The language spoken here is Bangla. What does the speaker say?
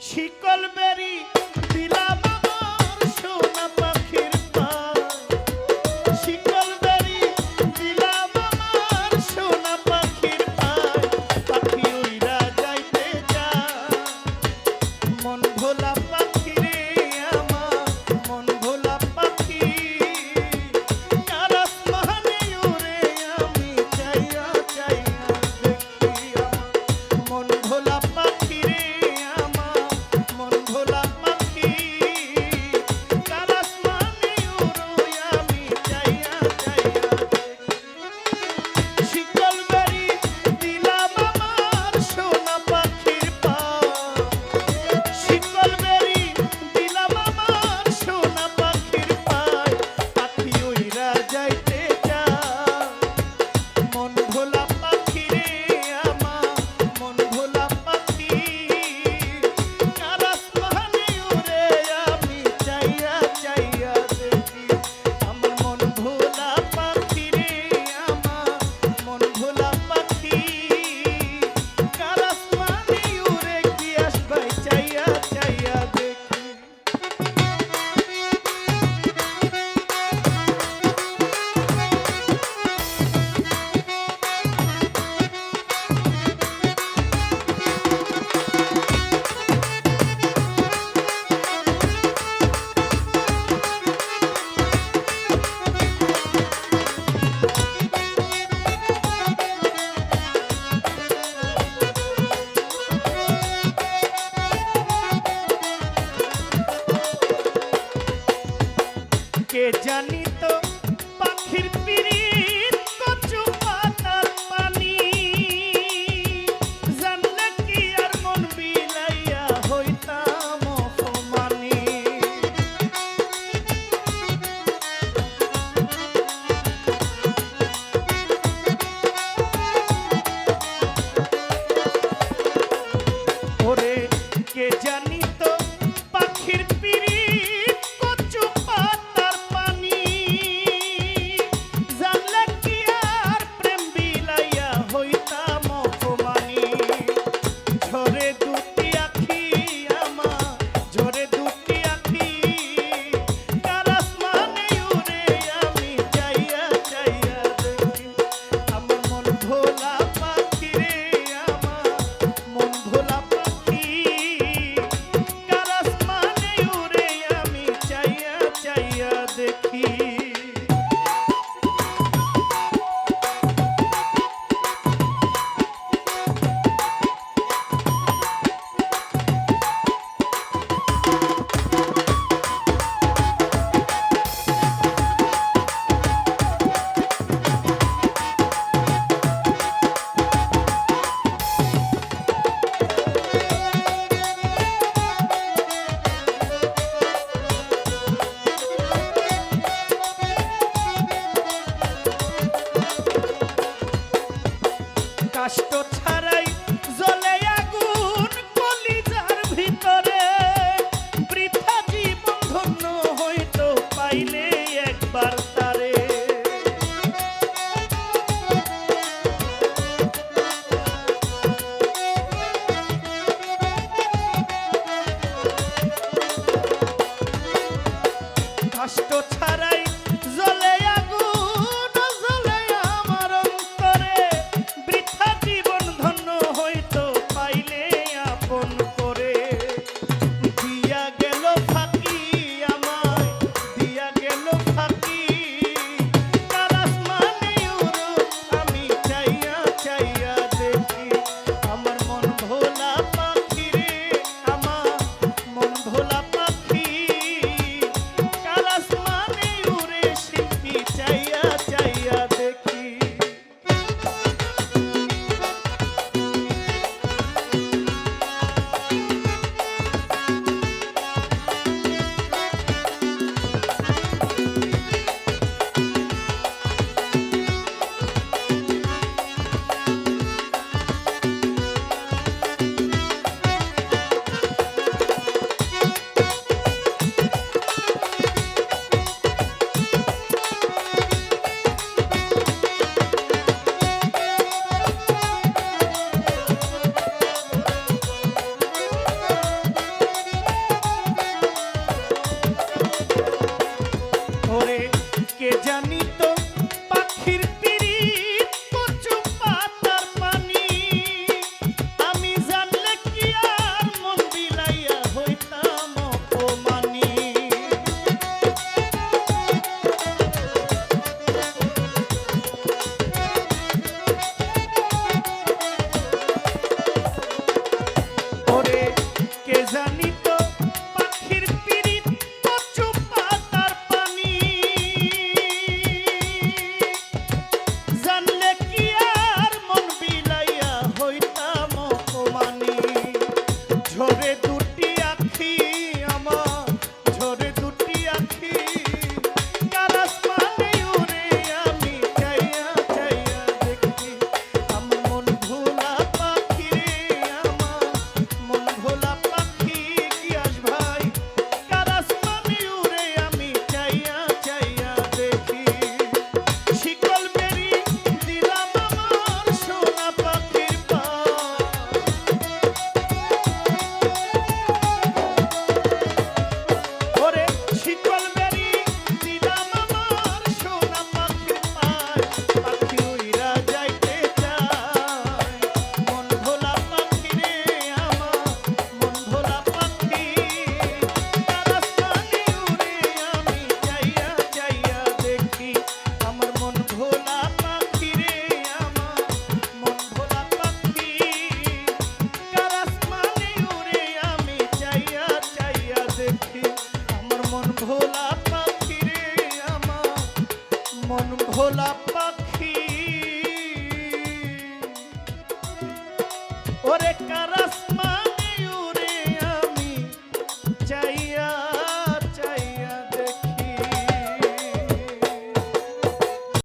শিকল বেরি দিলাম আমার সোনা পাখির পা শিকল বেরি দিলাম আমার সোনা পাখির পা পাখি ওইরা যাইতে যা মন ভোলা মন ভোলা কে জানি তো? পাখির পিড়ি কচু পাতার পানি। জানলে কি আর মন বিলাইয়া হইতাম অপমানি? ওরে, কে জানি কষ্ট করে কারা